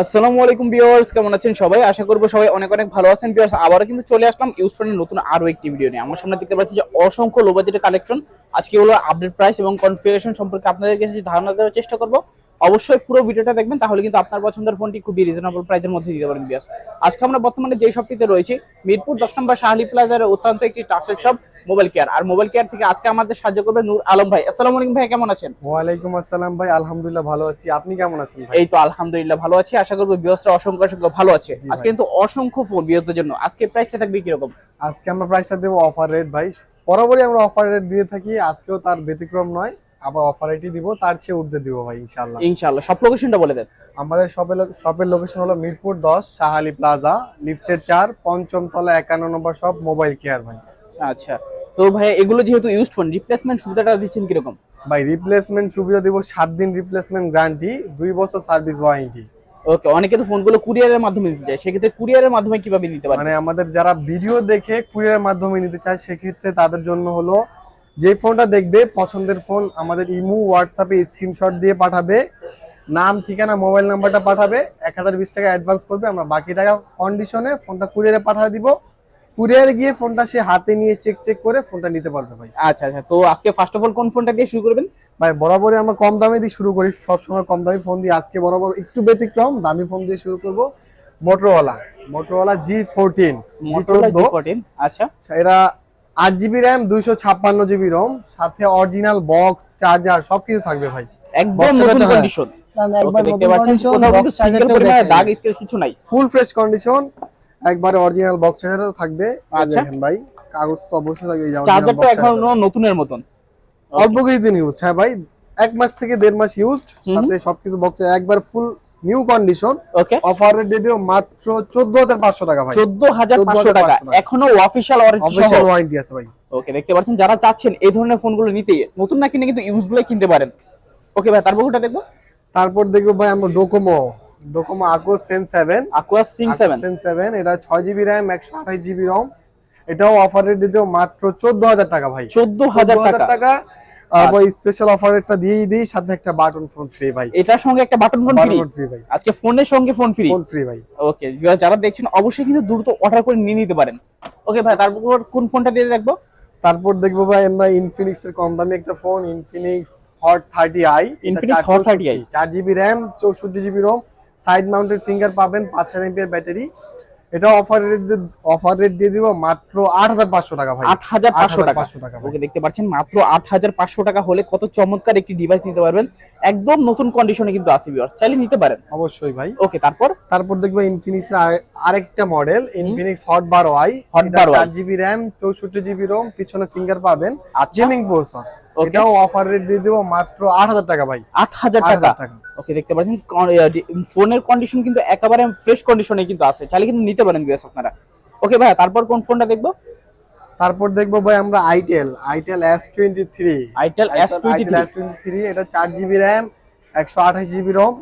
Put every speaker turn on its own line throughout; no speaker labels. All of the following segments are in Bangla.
আসসালামু আলাইকুম ভিউয়ার্স, কেমন আছেন সবাই? আশা করব সবাই অনেক অনেক ভালো আছেন ভিউয়ার্স। আবারও কিন্তু চলে আসলাম ইউজ ফোনের নতুন আরও একটি ভিডিও নিয়ে। আমার সামনে দেখতে পাচ্ছি যে অসংখ্য লো বাজেটের কালেকশন আজকে হলো আপডেট প্রাইস এবং কনফিগারেশন সম্পর্কে আপনাদের কাছে ধারণা দেওয়ার চেষ্টা করব। অবশ্যই পুরো ভিডিওটা দেখবেন তাহলে কিন্তু আপনার পছন্দের ফোনটি খুবই রিজনেবল প্রাইসের মধ্যে দিতে পারেন ভিউয়ার্স আজকে আমরা বর্তমানে যে শপটিতে রয়েছি মিরপুর দশ নম্বর শাহালি প্লাজার অত্যন্ত একটি ট্রাস্টেড শপ মোবাইল কেয়ার আর মোবাইল কেয়ার থেকে আজকে আমাদের সাহায্য করবে নূর আলম ভাই। আসসালামু আলাইকুম ভাই কেমন আছেন?
ওয়ালাইকুম আসসালাম ভাই আলহামদুলিল্লাহ ভালো আছি। আপনি কেমন আছেন ভাই?
এই তো আলহামদুলিল্লাহ ভালো আছি। আশা করব বিয়সরা অসংখ্য অসংখ্য ভালো আছে। আজকে কিন্তু অসংখ্য ফোন বিয়সদের জন্য। আজকে প্রাইসটা থাকবে কীরকম?
আজকে আমরা প্রাইসটা দেবো অফার রেট ভাই। বরাবরই আমরা অফার রেট দিয়ে থাকি আজকেও তার ব্যতিক্রম নয়। আবার অফার রেটই দিব তার চেয়ে উঠতে দিব ভাই ইনশাআল্লাহ।
ইনশাআল্লাহ। সব লোকেশনটা বলে দেন।
আমাদের শপের শপের লোকেশন হলো মিরপুর দশ সাহালি প্লাজা লিফটের চার পঞ্চম তলা একান্ন নম্বর শপ মোবাইল কেয়ার ভাই।
আচ্ছা। তো ভাই এগুলো যেহেতু ইউজড ফোন রিপ্লেসমেন্ট সুবিধাটা দিচ্ছেন কীরকম?
ভাই রিপ্লেসমেন্ট সুবিধা দিব সাত দিন রিপ্লেসমেন্ট গ্যারান্টি দুই বছর সার্ভিস ওয়ারেন্টি
ওকে অনেকে তো ফোনগুলো কুরিয়ারের মাধ্যমে নিতে চায় সেক্ষেত্রে কুরিয়ারের মাধ্যমে কীভাবে নিতে পারে
মানে আমাদের যারা ভিডিও দেখে কুরিয়ারের মাধ্যমে নিতে চায় সেক্ষেত্রে তাদের জন্য হলো যে ফোনটা দেখবে পছন্দের ফোন আমাদের ইমু হোয়াটসঅ্যাপে স্ক্রিনশট দিয়ে পাঠাবে। নাম ঠিকানা মোবাইল নাম্বারটা পাঠাবে। এক হাজার বিশ টাকা অ্যাডভান্স করবে। আমরা বাকি টাকা কন্ডিশনে ফোনটা কুরিয়ারে পাঠিয়ে দিব। কুরিয়ারে গিয়ে ফোনটা সে হাতে নিয়ে চেক টেক করে ফোনটা নিতে পারবে ভাই।
আচ্ছা আচ্ছা। তো আজকে ফার্স্ট অফ অল কোন ফোনটা দিয়ে শুরু করবেন?
ভাই বরাবরই আমরা কম দামে দিয়ে শুরু করি। সবসময় কম দামি ফোন দিয়ে। আজকে বরাবর একটু ব্যতিক্রম দামি ফোন দিয়ে শুরু করব। মোটরওয়ালা মোটরওয়ালা জি ফোরটিন
Motorola G14 আচ্ছা।
এটা আট জিবি র্যাম দুইশো ছাপ্পান্ন জিবি রোম সাথে অরিজিনাল বক্স চার্জার সবকিছু থাকবে ভাই।
একদম নতুন। কন্ডিশন দেখতে পাচ্ছেন? কোথাও কিন্তু সিঙ্গেল পরিমাণে দাগ স্ক্র্যাচ কিছু নাই।
ফুল ফ্রেশ কন্ডিশন একবারে অরিজিনাল বক্স চার্জারও থাকবে।
আচ্ছা।
দেখেন ভাই কাগজ তো অবশ্যই থাকবে এই
চার্জারটা
এখনও
নতুনের মতন।
অল্প কিছুদিন ইউজ হ্যাঁ ভাই এক মাস থেকে দেড় মাস ইউজ সাথে সবকিছু বক্স একবার full new condition
okay
offer rate দিয়ে দিও মাত্র চোদ্দ হাজার পাঁচশো টাকা ভাই।
চোদ্দ হাজার
14,500
টাকা। এখনও অফিসিয়াল
অফিসিয়াল ওয়ারেন্টি আছে ভাই।
ওকে দেখতে পাচ্ছেন যারা চাচ্ছেন এই ধরনের ফোনগুলো নিতে নতুন না কিনে কিন্তু ইউজগুলো কিনতে পারেন। ওকে ভাই তারপর কোনটা দেখব?
তারপর দেখব ভাই আমরা Docomo Docomo Aquos sense seven
Aquos sense seven
sense seven এটা ছয় জিবি র্যাম একশো আঠাশ জিবি রম এটাও অফার রেট দিতেও মাত্র চোদ্দ হাজার টাকা ভাই।
চোদ্দ হাজার
14,000
টাকা।
স্পেশাল অফার রেটটা দিয়েই দিই সাথে একটা বাটন ফোন ফ্রি ভাই।
এটার সঙ্গে একটা বাটন ফোন ফ্রি
ভাই।
আজকে ফোনের সঙ্গে ফোন ফ্রি
ফোন ফ্রি ভাই।
ওকে যারা দেখছেন অবশ্যই কিন্তু দ্রুত অর্ডার করে নিয়ে নিতে পারেন। ওকে ভাই তারপর কোন ফোনটা দিয়ে দেখব?
তারপর দেখব ভাই আমরা ইনফিনিক্স এর কম দামি একটা phone Infinix Hot thirty i
Infinix Hot thirty i
চার জিবি র্যাম চৌষট্টি GB ROM side mounted finger পাবেন পাঁচ হাজার এমপিআর ব্যাটারি এটা অফার রেট অফার রেট দিয়ে দিব মাত্র আট হাজার পাঁচশো টাকা ভাই।
আট হাজার পাঁচশো টাকা।
8,500 টাকা
ওকে দেখতে পাচ্ছেন মাত্র আট হাজার পাঁচশো টাকা হলে কত চমৎকার একটি ডিভাইস নিতে পারবেন। একদম নতুন কন্ডিশনে কিন্তু আসি ভিউয়ার্স চাইলে নিতে পারেন।
অবশ্যই ভাই।
ওকে তারপর?
তারপর দেখব ইনফিনিক্স আরেকটা মডেল ইনফিনিক্স হট বারো আই
Hot 12i
চার জিবি র্যাম চৌষট্টি জিবি রোম পিছনে ফিঙ্গার পাবেন।
আচ্ছা।
Gaming processor. এটাও অফার রেট দিয়ে দেবো মাত্র আট হাজার টাকা ভাই।
আট হাজার টাকা। ওকে দেখতে পাচ্ছেন ফোনের কন্ডিশন কিন্তু একেবারে ফ্রেশ কন্ডিশনে কিন্তু আছে। চাইলে কিন্তু নিতে পারেন ভিউয়ার্স আপনারা। ওকে ভাই তারপর কোন ফোনটা দেখব?
তারপর দেখব ভাই আমরা itel itel S twenty three
itel S twenty
three এটা চার জিবি র্যাম একশো আঠাশ জিবি রোম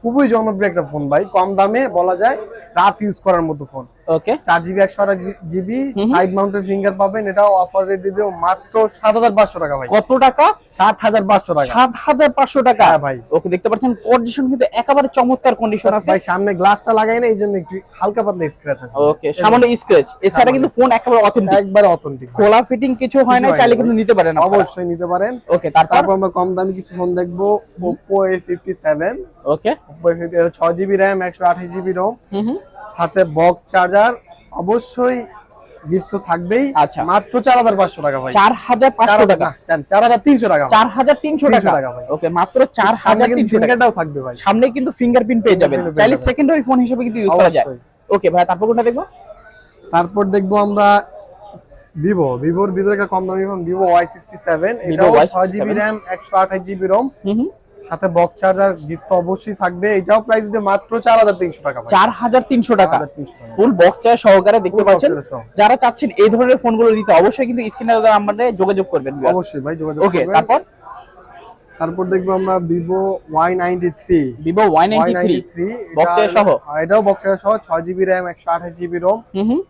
খুবই জনপ্রিয় একটা ফোন ভাই কম দামে বলা যায়। রাফ ইউজ করার মতো ফোন
ওকে
চার জিবি একশো আঠাশ জিবি সাইড মাউন্টেড ফিঙ্গার পাবেন। এটাও অফার রেট দিয়ে মাত্র সাত হাজার পাঁচশো টাকা ভাই।
কত টাকা?
সাত হাজার পাঁচশো টাকা।
সাত হাজার পাঁচশো টাকা?
হ্যাঁ ভাই।
ওকে দেখতে পাচ্ছেন কন্ডিশন কিন্তু একেবারে চমৎকার কন্ডিশন আছে।
ভাই সামনে গ্লাসটা লাগাই না এই জন্য একটু হালকা পাতলা স্ক্র্যাচ আছে।
ওকে সামান্য স্ক্র্যাচ এছাড়া কিন্তু ফোন একেবারে অথেন্টিক
একবারে অথেন্টিক
খোলা ফিটিং কিছু হয় না চাইলে কিন্তু নিতে পারেন
অবশ্যই নিতে পারেন।
ওকে তারপর?
আমরা কম দামি কিছু ফোন দেখব Oppo A fifty seven
okay
Oppo A fifty ছয় জিবি র্যাম একশো আঠাশ জিবি রোম
হুম হুম।
সাথে বক্স চার্জার অবশ্যই গিফট তো থাকবেই।
আচ্ছা।
মাত্র চার হাজার পাঁচশো টাকা ভাই।
চার হাজার পাঁচশো টাকা?
চার হাজার তিনশো টাকা।
চার হাজার তিনশো টাকা?
ভাই।
ওকে মাত্র চার হাজার তিনশো টাকা।
ফিঙ্গারটাও থাকবে ভাই।
সামনে কিন্তু ফিঙ্গারপ্রিন্ট পেয়ে যাবেন। চাইলে সেকেন্ডারি ফোন হিসেবে কিন্তু ইউজ করা যায়। ওকে ভাই তারপর কোনটা দেখব?
তারপর দেখব আমরা ভিভো ভিভোর ভিতরে কম দামি phone Vivo Y sixty seven
Vivo
এটাও
Y67
ছয় জিবি র্যাম একশো আঠাশ জিবি রোম সাথে বক্স চার্জার গিফট তো অবশ্যই থাকবে। এটাও প্রাইস দিতে মাত্র চার হাজার তিনশো টাকা
চার হাজার তিনশো টাকা।
4,300 টাকা।
ফুল বক্স চার্জ সহকারে দেখতে পাচ্ছেন। যারা চাচ্ছেন এই ধরনের ফোনগুলো নিতে অবশ্যই কিন্তু স্ক্রিনে আমাদের যোগাযোগ করবেন
অবশ্যই ভাই যোগাযোগ
ওকে তারপর?
তারপর দেখব আমরা Vivo Y ninety three
Vivo Y ninety three Box charger সহ?
এটাও বক্স চার্জার সহ ছয় জিবি র্যাম একশো আঠাশ জিবি রোম
হুম হুম।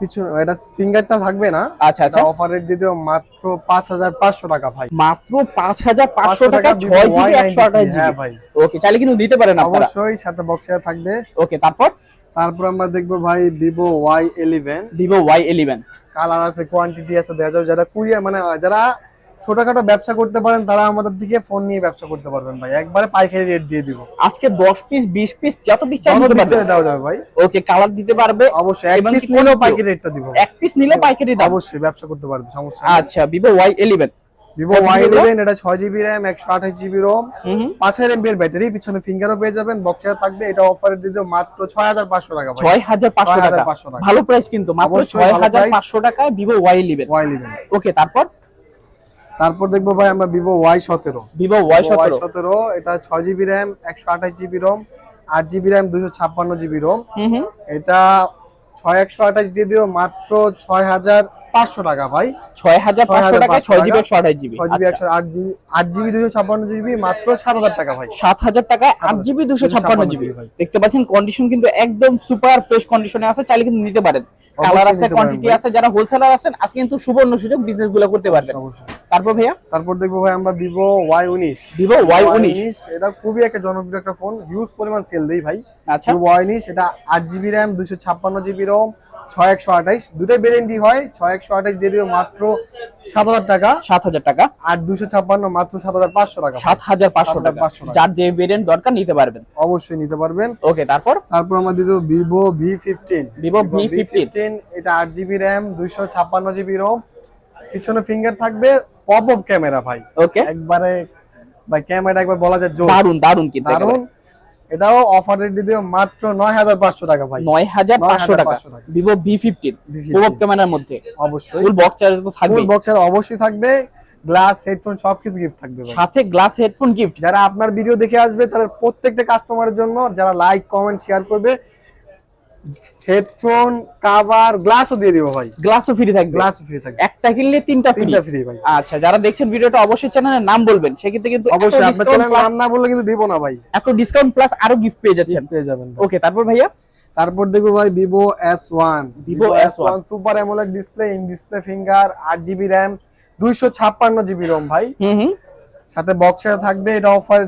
পিছনে এটা ফিঙ্গারটা থাকবে না।
আচ্ছা আচ্ছা।
অফার রেট মাত্র টাকা ভাই।
মাত্র পাঁচ হাজার পাঁচশো
500
টাকা
টাকা
জিবি
Y93
একশো
হ্যাঁ ভাই।
ওকে চাইলে কিন্তু দিতে পারেন আপনারা।
অবশ্যই সাথে বক্সে থাকবে।
ওকে তারপর?
তারপর আমরা দেখব ভাই Vivo Y eleven
Vivo Y eleven
colour আছে কোয়ান্টিটি আছে দেখা যাবে যারা কুরিয়ার মানে যারা ছোটখাটো ব্যবসা করতে পারেন তারা আমাদের দিকে ফোন নিয়ে ব্যবসা করতে পারবেন ভাই। একবারে পাইকারি রেট দিয়ে দিব।
আজকে দশ পিস বিশ পিস যত পিস চাই দিতে পারবে
দেওয়া যাবে ভাই।
ওকে কালার দিতে পারবে।
অবশ্যই এক পিস নিলেও পাইকারি রেটটা দিব
এক পিস নিলে পাইকারি দাম।
অবশ্যই ব্যবসা করতে পারবে সমস্যা
আচ্ছা ইলেভেন
ভিভো ওয়াই ইলেভেন এটা ছয় জিবি র্যাম একশো আঠাশ জিবি রোম পাঁচের এমবির ব্যাটারি পিছনে ফিঙ্গারও পেয়ে যাবেন বক্সে থাকবে। এটা অফারে দেবো মাত্র ছয় হাজার পাঁচশো টাকা ভাই।
ছয় হাজার পাঁচশো টাকা।
6,500 টাকা।
ভালো প্রাইস কিন্তু মাত্র ছয় হাজার। পাঁচশো টাকায় Vivo Y eleven
Y eleven
okay তারপর?
তারপর দেখব ভাই আমরা ভিভো ওয়াই সতেরো।
ভিভো ওয়াই সতেরো।
সতেরো এটা ছয় জিবি র্যাম একশো আঠাশ জিবি রোম আট জিবি র্যাম দুশো ছাপ্পান্ন জিবি রোম এটা ছয় একশো আঠাশ দিয়ে দিও মাত্র ছয় হাজার পাঁচশো টাকা ভাই।
ছয় হাজার পাঁচশো টাকা ছয় জিবি একশো আঠাশ জিবি।
ছয় জিবি একশো আট জিবি আট জিবি দুশো ছাপ্পান্ন জিবি মাত্র সাত হাজার টাকা ভাই।
সাত হাজার টাকায় আট জিবি দুশো ছাপ্পান্ন জিবি দেখতে পাচ্ছেন কন্ডিশন কিন্তু একদম সুপার ফ্রেশ কন্ডিশনে আছে চাইলে কিন্তু নিতে পারেন। কালার আছে কোয়ান্টিটি আছে যারা হোলসেলার আছেন আজকে কিন্তু সুবর্ণ সুযোগ বিজনেসগুলো করতে পারবেন। তারপর ভাইয়া?
তারপর দেখব ভাই আমরা ভিভো ওয়াই উনিশ।
ভিভো ওয়াই উনিশ।
এটা খুবই একটা জনপ্রিয় একটা ফোন হিউজ পরিমাণ সেল দেই ভাই।
আচ্ছা।
ওয়াই উনিশ এটা আট জিবি র্যাম দুশো ছাপ্পান্ন জিবি রোম ছয় একশো আঠাইশ দুটাই ভ্যারেন্টি হয় ছয় একশো আঠাইশ দিয়ে মাত্র সাত হাজার টাকা।
সাত হাজার টাকা।
আর দুশো ছাপ্পান্ন মাত্র সাত হাজার পাঁচশো টাকা।
সাত হাজার পাঁচশো টাকা।
7,500 টাকা।
যার যে ভেরিয়েন্ট দরকার নিতে পারবেন।
অবশ্যই নিতে পারবেন।
ওকে তারপর?
তারপর আমরা দিয়ে Vivo V fifteen
Vivo V15
এটা আট জিবি র্যাম দুইশো ছাপ্পান্ন জিবি রোম পিছনে ফিঙ্গার থাকবে পপ আপ ক্যামেরা ভাই।
ওকে
একবারে ভাই ক্যামেরা একবার বলা যায়
দারুণ দারুণ কিন্তু
দারুণ এটাও অফার রেট দিয়ে মাত্র নয় হাজার পাঁচশো টাকা ভাই।
নয় হাজার পাঁচশো টাকা।
9,500 টাকা।
ফিফটিন
V15
প্রভাব ক্যামেরার মধ্যে।
অবশ্যই।
ফুল বক্স চার্জ তো থাকবে
ফুল বক্সের অবশ্যই থাকবে। গ্লাস হেডফোন সবকিছু গিফট থাকবে।
সাথে গ্লাস হেডফোন গিফট
যারা আপনার ভিডিও দেখে আসবে তাদের প্রত্যেকটা কাস্টমারের জন্য যারা লাইক কমেন্ট শেয়ার করবে হেডফোন কাভার গ্লাসও দিয়ে দিব ভাই।
গ্লাসও ফ্রি থাকবে।
গ্লাস ফ্রি থাকবে।
একটা কিনলে তিনটা ফ্রি
তিনটা ফ্রি ভাই।
আচ্ছা যারা দেখছেন ভিডিওটা অবশ্যই চ্যানেলের নাম বলবেন। সেক্ষেত্রে কিন্তু
অবশ্যই আপনার
discount
চ্যানেল নাম না বললে কিন্তু দিব না ভাই।
এত ডিসকাউন্ট প্লাস আরও গিফট পেয়ে যাচ্ছেন।
পেয়ে যাবেন
ওকে তারপর ভাইয়া?
তারপর দেখব ভাই Vivo S one
Vivo S1
super AMOLED display in display finger আট জিবি র্যাম দুইশো ছাপ্পান্ন জিবি রোম ভাই।
হুম হুম।
সাথে বক্সে থাকবে এটা অফার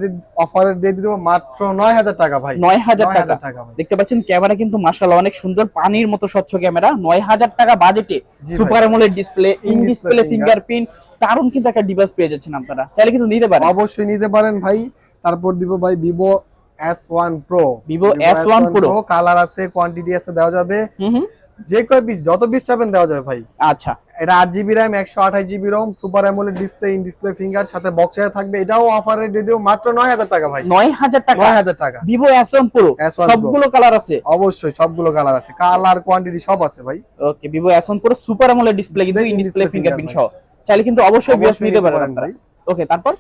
অফার দিয়ে দিব মাত্র নয় হাজার টাকা ভাই।
নয় হাজার টাকা।
টাকা
দেখতে পাচ্ছেন ক্যামেরা কিন্তু মাশাআল্লাহ অনেক সুন্দর পানির মতো স্বচ্ছ ক্যামেরা নয় হাজার টাকা বাজেটে super AMOLED display in display fingerprint দারুণ কিন্তু একটা ডিভাইস পেয়ে যাচ্ছেন আপনারা। চাইলে কিন্তু নিতে পারেন।
অবশ্যই নিতে পারেন ভাই। তারপর দিব ভাই Vivo S one pro
Vivo S1 Pro
colour আছে কোয়ান্টিটি আছে দেওয়া যাবে। যে কয় পিস যত পিস চাবেন দেওয়া যাবে ভাই।
আচ্ছা।
এটা আট জিবি র্যাম একশো আঠাশ GB ROM super AMOLED display in display finger সাথে বক্সে থাকবে। এটাও অফারে দিয়ে দিব মাত্র নয় হাজার টাকা ভাই।
নয় হাজার টাকা?
নয় হাজার টাকা।
Vivo S one pro
S1
সবগুলো কালার আছে?
অবশ্যই সবগুলো কালার আছে। কালার কোয়ান্টিটি সব আছে ভাই।
Okay Vivo S one pro super AMOLED display কিন্তু ইন ডিসপ্লে ফিঙ্গারপ্রিন্ট সহ। চাইলে কিন্তু অবশ্যই বিয়াস নিতে পারেন
ভাই।
ওকে তারপর?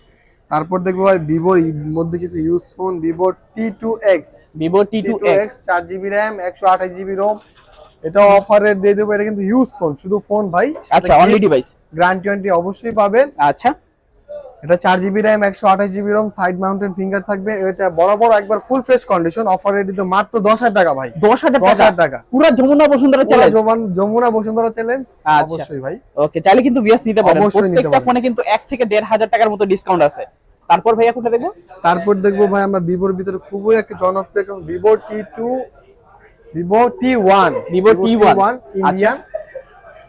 তারপর দেখব ভাই ভিভোর মধ্যে কিছু use phone Vivo T two X
Vivo T two X
চার জিবি র্যাম একশো আঠাশ জিবি রোম এটা অফারে দিয়ে দেবো এটা কিন্তু ইউজ ফোন শুধু ফোন ভাই।
আচ্ছা অনলি ডিভাইস
গ্রান্টি ওয়ারেন্টি অবশ্যই পাবেন।
আচ্ছা।
এটা চার জিবি র্যাম একশো আঠাশ GB ROM side mountain finger থাকবে। এটা বরাবর একবার ফুল ফ্রেশ কন্ডিশন অফারে দিতে মাত্র দশ হাজার টাকা ভাই।
দশ হাজার
দশ
টাকা
হাজার টাকা?
পুরো যমুনা বসুন্ধরা চ্যালেঞ্জ
যমুনা- যমুনা বসুন্ধরা চ্যালেঞ্জ। অবশ্যই ভাই।
ওকে চাইলে কিন্তু বিয়াস নিতে পারেন। প্রত্যেকটা ফোনে কিন্তু এক থেকে দেড় হাজার টাকার মতো ডিসকাউন্ট আছে। তারপর ভাইয়া কোনটা দেখব?
তারপর দেখব ভাই আমরা ভিভোর ভিতরে খুবই একটা জনপ্রিয় Vivo T two Vivo T one
Vivo T1
Indian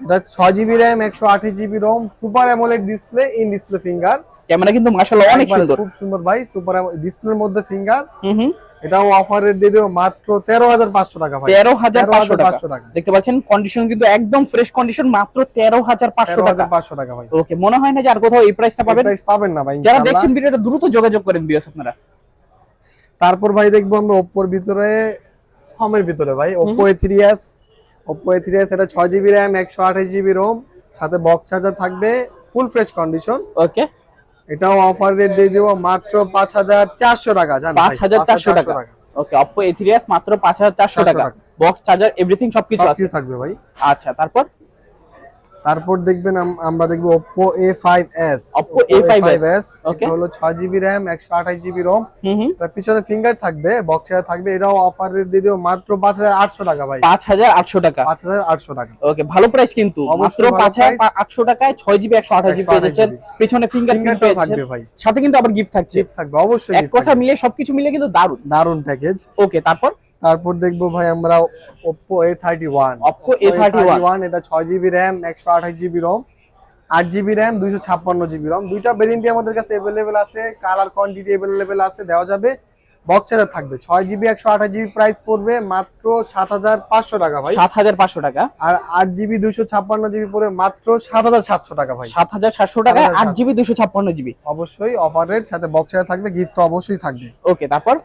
এটা ছয় জিবি র্যাম একশো আঠাশ GB ROM super AMOLED display in display finger
camera কিন্তু মাশাআল্লাহ অনেক সুন্দর।
খুব সুন্দর ভাই সুপার ডিসপ্লের মধ্যে ফিঙ্গার
হুম
এটাও অফারে দিয়ে দেবো মাত্র তেরো হাজার পাঁচশো টাকা
তেরো হাজার পাঁচশো টাকা। দেখতে পাচ্ছেন কন্ডিশন কিন্তু একদম ফ্রেশ কন্ডিশন মাত্র তেরো হাজার পাঁচশো টাকা।
পাঁচশো টাকা ভাই।
ওকে মনে হয় না যে আর কোথাও এই প্রাইসটা পাবেন?
প্রাইস পাবেন না ভাই
যারা দেখছেন ভিডিওটা দ্রুত যোগাযোগ করেন বিয়াস আপনারা।
তারপর ভাই দেখব আমরা ওপ্পোর ভিতরে কমের ভিতরে ভাই Oppo A three S Oppo A three S এটা ছয় জিবি র্যাম একশো আঠাশ জিবি রোম সাথে বক্স চার্জার থাকবে ফুল ফ্রেশ কন্ডিশন
ওকে
এটাও অফার রেট দিয়ে দেবো মাত্র পাঁচ হাজার চারশো টাকা জান
পাঁচ হাজার চারশো টাকা। Okay Oppo A three S মাত্র পাঁচ হাজার চারশো টাকা। বক্স চার্জার এভরিথিং সবকিছু আছে।
থাকবে ভাই।
আচ্ছা তারপর?
তারপর দেখবেন আম- আমরা দেখব Oppo A5s
Oppo A5s
okay হলো র্যাম জিবি রোম
হুম হুম।
পিছনে ফিঙ্গার থাকবে বক্সে থাকবে এটাও অফার রেট দিয়ে দিও মাত্র পাঁচ হাজার আটশো টাকা ভাই।
পাঁচ হাজার আটশো টাকা।
পাঁচ হাজার আটশো টাকা।
ওকে ভালো প্রাইস কিন্তু মাত্র
অবশ্যই ভালো
পাঁচ হাজার
price।
আটশো টাকায় ছয় জিবি একশো আঠাশ জিবি পেয়ে যাচ্ছেন। পিছনে ফিঙ্গার প্রিন্ট
থাকবে ভাই।
সাথে কিন্তু আবার গিফট থাকছে।
চিপ থাকবে অবশ্যই
এক কথা মিলে সবকিছু মিলিয়ে কিন্তু দারুণ।
দারুণ প্যাকেজ
ওকে তারপর?
তারপর দেখব ভাই আমরা Oppo A thirty one Oppo A31
Oppo A31
এটা ছয় জিবি র্যাম একশো আঠাশ জিবি রোম আট জিবি র্যাম দুইশো ছাপ্পান্ন জিবি রোম দুইটা ভেরিয়েন্টই আমাদের কাছে অ্যাভেলেবেল আছে কালার কোয়ান্টিটি অ্যাভেলেবেল আছে দেওয়া যাবে। বক্স চার্জার থাকবে ছয় জিবি একশো আঠাশ জিবি প্রাইস পড়বে মাত্র সাত হাজার পাঁচশো টাকা ভাই।
সাত হাজার পাঁচশো টাকা।
আর আট জিবি দুইশো ছাপ্পান্ন জিবি পড়বে মাত্র সাত হাজার সাতশো টাকা ভাই।
সাত হাজার সাতশো
7,700
আট জিবি দুশো ছাপ্পান্ন জিবি
অবশ্যই অফার রেট সাথে বক্স চার্জার থাকবে গিফট তো অবশ্যই থাকবে।
ওকে তারপর?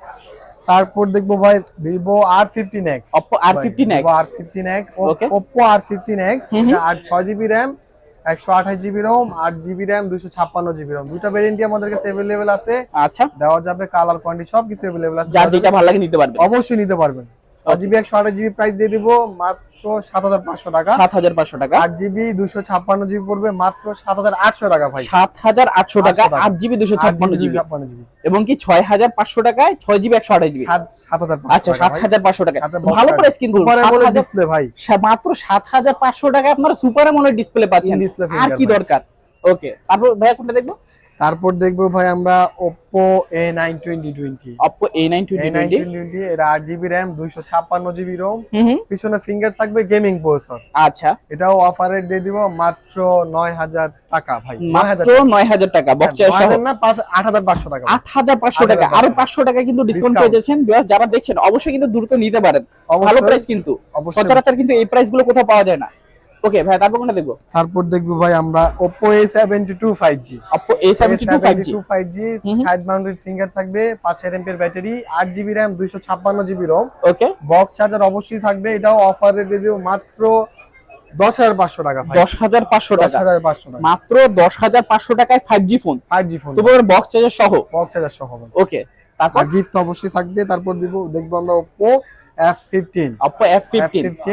তারপর দেখব ভাই Vivo R fifteen X
Oppo
R fifteen X
R fifteen X.
Oppo R fifteen X আর ছয় জিবি র্যাম একশো আঠাশ জিবি রোম আট জিবি র্যাম দুশো ছাপ্পান্ন জিবি রোম দুটা ভেরিয়েন্টই আমাদের কাছে অ্যাভেলেবেল আছে।
আচ্ছা।
দেওয়া যাবে কালার কোয়ান্টিটি সব কিছু অ্যাভেলেবেল আছে।
যার যেটা ভালো লাগে নিতে পারবে
অবশ্যই নিতে পারবেন। ছয় জিবি একশো আঠাশ জিবি প্রাইস দিয়ে দিব মাত্র সাত হাজার পাঁচশো টাকা।
সাত হাজার পাঁচশো টাকা।
আট জিবি দুশো ছাপ্পান্ন জিবি পড়বে মাত্র সাত হাজার আটশো টাকা ভাই।
সাত হাজার আটশো টাকা
800 টাকা।
আট জিবি দুশো ছাপ্পান্ন জিবি
ছাপ্পান্ন জিবি।
এবং কি ছয় হাজার পাঁচশো টাকায় ছয় জিবি একশো আঠাশ জিবি।
সাত হাজার
আচ্ছা সাত হাজার পাঁচশো টাকা। ভালো প্রাইস কিন্তু।
AMOLED ভাই।
মাত্র সাত হাজার পাঁচশো টাকায় আপনারা সুপার আমলের ডিসপ্লে পাচ্ছেন। আর কি দরকার? ওকে তারপর ভাইয়া কোনটা দেখব?
তারপর দেখব ভাই আমরা Oppo A9 2020
Oppo A nine twenty
A9
twenty
2020 এটা আট জিবি র্যাম দুইশো ছাপ্পান্ন জিবি রোম
হুম হুম।
পিছনে ফিঙ্গার থাকবে গেমিং প্রসেসর
আচ্ছা।
এটাও অফারে দিয়ে দিব মাত্র নয় হাজার টাকা ভাই।
মাত্র নয় হাজার টাকা। বক্স
নয় হাজার না পাঁচ আট হাজার পাঁচশো টাকা।
আট হাজার পাঁচশো টাকা
8,500
আরও পাঁচশো টাকা কিন্তু ডিসকাউন্ট। পেয়ে যাচ্ছেন। বিকজ যারা দেখছেন অবশ্যই কিন্তু দ্রুত নিতে পারেন। ভালো প্রাইস কিন্তু। সচরাচর কিন্তু এই প্রাইসগুলো কোথাও পাওয়া যায় না। ওকে ভাই তারপর কোনটা দেখব?
তারপর দেখব ভাই আমরা Oppo A72 5G
Oppo A seventy two five G
5G
হুম।
সাইড মাউন্টেড ফিঙ্গার থাকবে পাঁচ এমপি ব্যাটারি আট জিবি র্যাম দুইশো ছাপ্পান্ন GB ROM
okay
box charger অবশ্যই থাকবে এটাও অফার রেটে দিব মাত্র দশ হাজার পাঁচশো টাকা ভাই।
দশ হাজার পাঁচশো টাকা। মাত্র দশ হাজার পাঁচশো টাকায় five G phone
five G phone
তবু বক্স চার্জার সহ।
বক্স চার্জার সহ
ওকে তারপর?
গিফট অবশ্যই থাকবে তারপর দিব দেখব আমরা Oppo F15
Oppo F fifteen
F15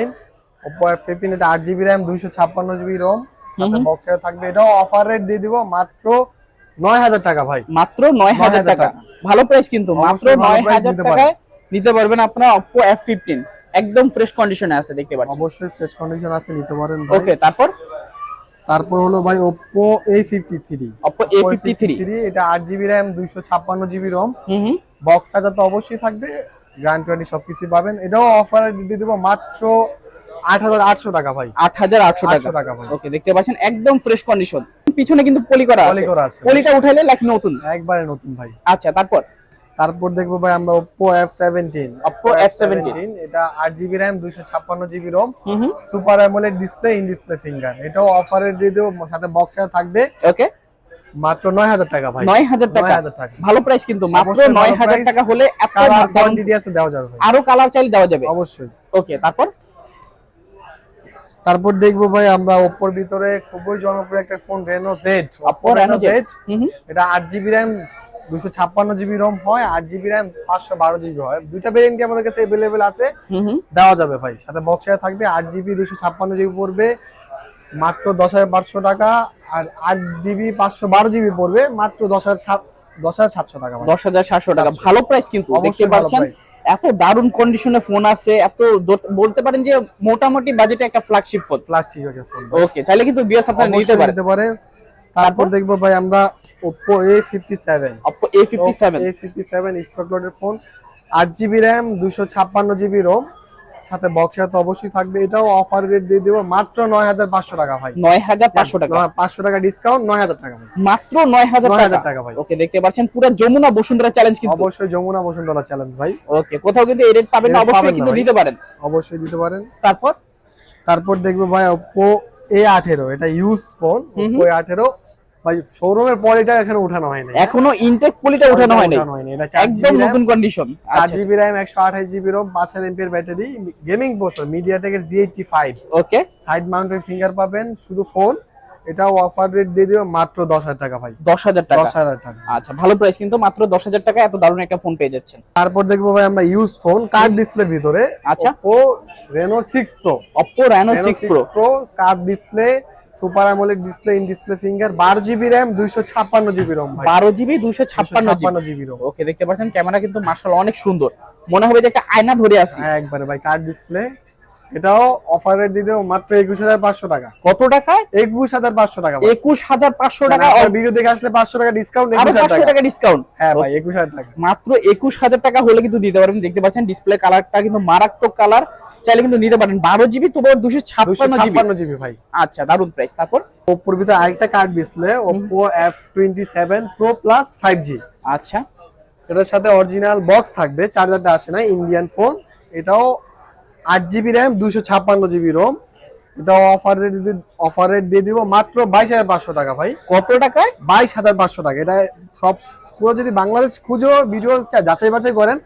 Oppo F15 এটা আট জিবি র্যাম দুইশো ছাপ্পান্ন জিবি সাথে। বক্স থাকবে। এটাও অফার রেট দিয়ে দিব মাত্র নয় হাজার টাকা ভাই।
মাত্র
9,000
টাকা। ভালো প্রাইস কিন্তু মাত্র
অবশ্যই ভালো
নয়
price
হাজার
নিতে
টাকায় নিতে পারবেন আপনারা এফ ফিফটিন একদম ফ্রেশ কন্ডিশনে আছে দেখতে পাচ্ছেন।
অবশ্যই ফ্রেশ কন্ডিশন আছে নিতে পারেন ভাই।
ওকে তারপর?
তারপর হলো ভাই Oppo A53
Oppo A fifty three
এটা জিবি রোম
হুম হুম।
বক্স চার্জার তো অবশ্যই থাকবে। গ্র্যান্ড টোয়েন্টি সবকিছু পাবেন। এটাও অফারে দিয়ে দেবো মাত্র আট হাজার আটশো টাকা ভাই।
আট হাজার আটশো
আটশো
টাকা
ভাই।
ওকে দেখতে পাচ্ছেন একদম ফ্রেশ কন্ডিশন পিছনে কিন্তু পলি করা
পলি করা আছে।
পলিটা উঠাইলে লাইক নতুন।
একবারে নতুন ভাই।
আচ্ছা তারপর?
তারপর দেখব ভাই আমরা Oppo F17
Oppo F17
এটা আট জিবি র্যাম দুইশো ছাপ্পান্ন জিবি রোম
হুম হুম।
Super AMOLED display in display finger এটাও অফারে দিয়ে দেবো সাথে বক্স থাকবে।
ওকে
মাত্র নয় হাজার টাকা ভাই।
নয় হাজার টাকা।
9,000 টাকা।
ভালো প্রাইস কিন্তু মাত্র
অবশ্যই ভালো
নয় হাজার
price।
টাকা হলে এত
কোয়ান্টিটি আছে দেওয়া যাবে
আরও কালার চাইলে দেওয়া যাবে।
অবশ্যই।
ওকে তারপর?
তারপর দেখব ভাই আমরা ওপ্পোর ভিতরে খুবই জনপ্রিয় একটা phone Reno Z
Oppo Reno Z
এটা আট জিবি র্যাম দুশো ছাপ্পান্ন জিবি রম হয় আট জিবি র্যাম পাঁচশো বারো জিবি হয়। দুইটা ভেরিয়েন্টই আমাদের কাছে অ্যাভেলেবেল আছে। দেওয়া যাবে ভাই সাথে বক্সে থাকবে আট জিবি দুশো ছাপ্পান্ন জিবি পড়বে মাত্র দশ হাজার পাঁচশো টাকা আর আট জিবি পাঁচশো বারো জিবি পড়বে মাত্র দশ হাজার সাত দশ হাজার সাতশো টাকা
দশ হাজার সাতশো টাকা। ভালো প্রাইস কিন্তু দেখতে পাচ্ছেন? এত দারুণ কন্ডিশনে ফোন আছে এত বলতে পারেন যে মোটামুটি বাজেটে একটা flagship phone
plastic phone
okay চাইলে কিন্তু বিয়াস আপনারা নিতে পারেন।
পারেন তারপর দেখব ভাই আমরা fifty seven
A fifty seven
stock লোডের ফোন আট জিবি র্যাম দুশো ছাপ্পান্ন জিবি রোম সাথে বক্স তো অবশ্যই থাকবে। এটাও অফার রেট দিয়ে দেবো মাত্র নয় হাজার পাঁচশো টাকা ভাই।
নয় হাজার পাঁচশো টাকা।
পাঁচশো টাকা ডিসকাউন্ট নয় হাজার টাকা
মাত্র নয় হাজার
9,000
টাকা।
টাকা ভাই।
ওকে দেখতে পাচ্ছেন পুরো যমুনা বসুন্ধরা চ্যালেঞ্জ কিন্তু।
অবশ্যই যমুনা বসুন্ধরা চ্যালেঞ্জ ভাই।
ওকে কোথাও কিন্তু এই রেট পাবেন না অবশ্যই কিন্তু দিতে পারেন।
অবশ্যই দিতে পারেন।
তারপর?
তারপর দেখব ভাই ওপ্পো এ আঠেরো এটা ইউজ ফোন ওপ্পো এ আঠেরো। ভাই শোরুমের পর এটা এখানে উঠানো হয় না
এখনও ইনটেক পলিটা উঠানো হয়নি? একদম নতুন কন্ডিশন
চার জিবি র্যাম একশো আঠাশ জিবি রোম পাঁচ হাজার এমপির battery gaming processor G eighty five
okay
side mounted finger পাবেন শুধু ফোন এটাও অফার রেট দিয়ে দিও মাত্র দশ হাজার টাকা ভাই।
দশ হাজার টাকা।
দশ হাজার টাকা।
আচ্ছা ভালো প্রাইস কিন্তু মাত্র দশ হাজার টাকা এত দারুণ একটা ফোন পেয়ে যাচ্ছেন।
তারপর দেখব ভাই আমরা ইউজ ফোন কার্ড ডিসপ্লের ভিতরে।
আচ্ছা।
ও Reno six Pro
Oppo Reno six Pro
Pro card display super AMOLED display in display finger বারো জিবি র্যাম দুইশো ছাপ্পান্ন জিবি ভাই।
জিবি ওকে দেখতে পাচ্ছেন ক্যামেরা কিন্তু মার্শাল অনেক সুন্দর। মনে হবে যে একটা আয়না ধরে আছি।
হ্যাঁ একবারে ভাই কার্ড ডিসপ্লে এটাও অফারের দিয়ে মাত্র একুশ হাজার পাঁচশো টাকা।
কত টাকায়?
একুশ হাজার পাঁচশো টাকা ভাই।
একুশ হাজার পাঁচশো
মানে
টাকা
আপনার ভিডিও দেখে আসলে পাঁচশো টাকা ডিসকাউন্ট
আরও
একুশ হাজার
পাঁচশো
টাকা।
টাকা ডিসকাউন্ট
হ্যাঁ ভাই একুশ হাজার টাকা।
মাত্র একুশ হাজার টাকা হলে কিন্তু দিতে পারবেন। দেখতে পাচ্ছেন ডিসপ্লে কালারটা কিন্তু মারাত্মক কালার চাইলে কিন্তু নিতে পারেন। বারো জিবি তোমার দুশো ছাপ্পান্ন জিবি
ভাই।
আচ্ছা দারুণ প্রাইস তারপর?
ওপ্পোর ভিতরে আরেকটা card display Oppo F twenty seven Pro plus five G
আচ্ছা।
এটার সাথে অরিজিনাল বক্স থাকবে চার্জারটা আসে না ইন্ডিয়ান ফোন এটাও আট জিবি র্যাম দুশো ছাপ্পান্ন জিবি রোম এটাও অফার রেট অফার রেট দিয়ে দিব মাত্র বাইশ হাজার পাঁচশো টাকা ভাই।
কত টাকায়?
বাইশ হাজার পাঁচশো টাকা। এটা সব পুরো যদি বাংলাদেশ খুঁজো ভিডিও যাচাই বাছাই করেন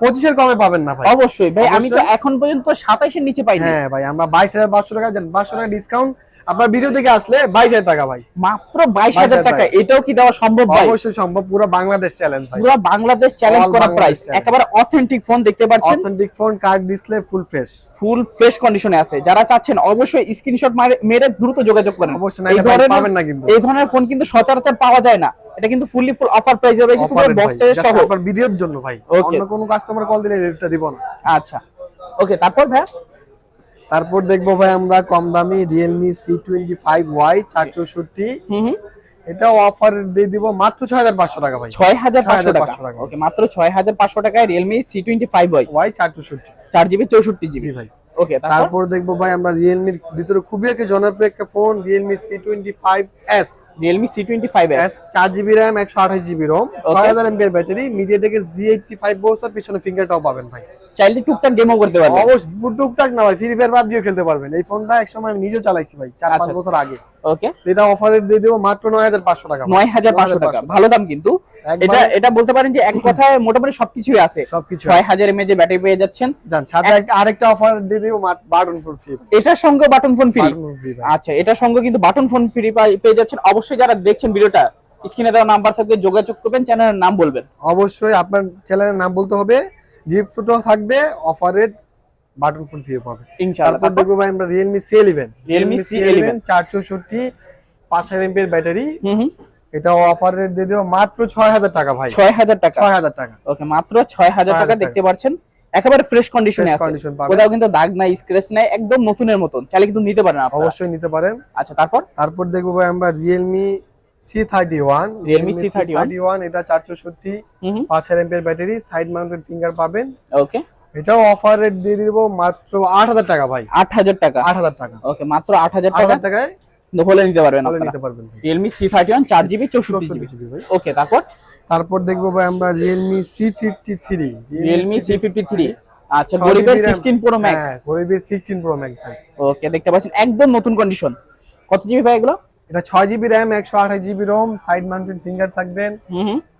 পঁচিশের কমে পাবেন না ভাই।
অবশ্যই। ভাই আমি তো এখন পর্যন্ত সাতাইশের নিচে পাইনি।
হ্যাঁ ভাই আমরা বাইশ হাজার পাঁচশো টাকা দেন পাঁচশো টাকা ডিসকাউন্ট আপনার ভিডিও থেকে আসলে বাইশ হাজার টাকা ভাই।
মাত্র বাইশ হাজার
22,000
টাকা এটাও কি দেওয়া সম্ভব ভাই?
অবশ্যই সম্ভব পুরো বাংলাদেশ চ্যালেঞ্জ ভাই।
পুরো বাংলাদেশ চ্যালেঞ্জ করা প্রাইস একেবারে অথেন্টিক ফোন দেখতে পাচ্ছেন।
Authentic phone card display full face
full face কন্ডিশনে আছে। যারা চাচ্ছেন অবশ্যই স্ক্রিনশট মেরে দ্রুত যোগাযোগ করেন।
অবশ্যই
এই ধরনের
পাবেন না কিন্তু।
এই ধরনের ফোন কিন্তু সচরাচর পাওয়া যায় না। এটা কিন্তু ফুললি ফুল অফার প্রাইস রয়েছে
অফার
পুরো বক্স চার্জার সহ।
আপনার ভিডিওর জন্য ভাই. অন্য কোনো কাস্টমার কল দিলে রেটটা দিব না।
আচ্ছা। ওকে তারপর ভাই
তারপর দেখব ভাই আমরা কম দামি চার চৌষট্টি
হুম হুম।
এটাও অফার দিয়ে দিব মাত্র ছয় হাজার পাঁচশো টাকা ভাই।
ছয় হাজার পাঁচশো টাকা।
6,500 টাকা।
ওকে মাত্র ছয় হাজার পাঁচশো টাকায়
চার চৌষট্টি
চার জিবি চৌষট্টি জিবি
জি ভাই।
ওকে তারপর?
দেখব ভাই আমরা রিয়েলমির ভিতরে খুবই একটা জনপ্রিয় একটা phone Realme C twenty five S
Realme C twenty five S
চার জিবি র্যাম একশো আঠাশ জিবি রোম ছয় হাজার এমবিআর ব্যাটারি মিডিয়া মিডিয়াটেকের জি এইটটি ফাইভ বছর পিছনে ফিঙ্গার টপ পাবেন ভাই।
চাইলে টুকটাক গেমও করতে পারবে
অবশ্যই টুকটাক না ভাই ফ্রি ফায়ার পাবজিও খেলতে পারবেন। এই ফোনটা একসময় আমি নিজেও চালাইছি ভাই চার পাঁচ
আচ্ছা।
বছর আগে।
ওকে
এটা অফারে দিয়ে দেবো মাত্র নয় হাজার পাঁচশো টাকা
নয় হাজার পাঁচশো টাকা। ভালো দাম কিন্তু। এটা এটা বলতে পারেন যে এক কথায় মোটামুটি সবকিছুই আছে।
সবকিছু
ছয় হাজার এমএজ ব্যাটারি পেয়ে যাচ্ছেন।
জান সাথে একটা- আরেকটা অফার দিয়ে দেবো বাটন ফোন ফ্রি
এটার সঙ্গে বাটন ফোন ফ্রি আচ্ছা এটার সঙ্গে কিন্তু বাটন ফোন ফ্রি পেয়ে যাচ্ছেন। অবশ্যই যারা দেখছেন ভিডিওটা স্ক্রিনে দেওয়া নাম্বার থাকবে যোগাযোগ করবেন চ্যানেলের নাম বলবেন।
অবশ্যই আপনার চ্যানেলের নাম বলতে হবে। গিফট থাকবে অফারের বাটন ফোন ফ্রি পাবে।
ইনশাআল্লাহ।
তারপর দেখব ভাই আমরা Realme C11
Realme C11
464 5000 MP এর ব্যাটারি
হুম
এটা অফার রেট দিয়ে দিও মাত্র 6000 টাকা ভাই।
6000 টাকা।
6000 টাকা।
ওকে মাত্র
6000
টাকা দেখতে পাচ্ছেন। একেবারে ফ্রেশ কন্ডিশনে আছে। কোথাও কিন্তু দাগ নাই স্ক্র্যাচ নাই একদম নতুনের মতন। চাইলে কিন্তু নিতে পারেন আপনারা।
অবশ্যই নিতে পারেন।
আচ্ছা তারপর?
তারপর দেখব ভাই আমরা Realme C31
Realme C31
C31 এটা 460 5 ampere battery side mounted finger পাবেন।
ওকে
এটাও অফার দিয়ে মাত্র 8000 টাকা ভাই।
8000 টাকা?
8000 টাকা।
ওকে মাত্র
টাকায়
হলে নিতে পারবেন
নিতে পারবেন
ওকে তারপর?
তারপর দেখব ভাই আমরা
আচ্ছা গরিবের 16 Pro
হ্যাঁ গরিবের 16 Pro Max
ওকে দেখতে পাচ্ছেন একদম নতুন কন্ডিশন কত জিবি ভাই এগুলো?
এটা ছয় জিবি র্যাম একশো আঠাশ GB ROM side mounted finger থাকবেন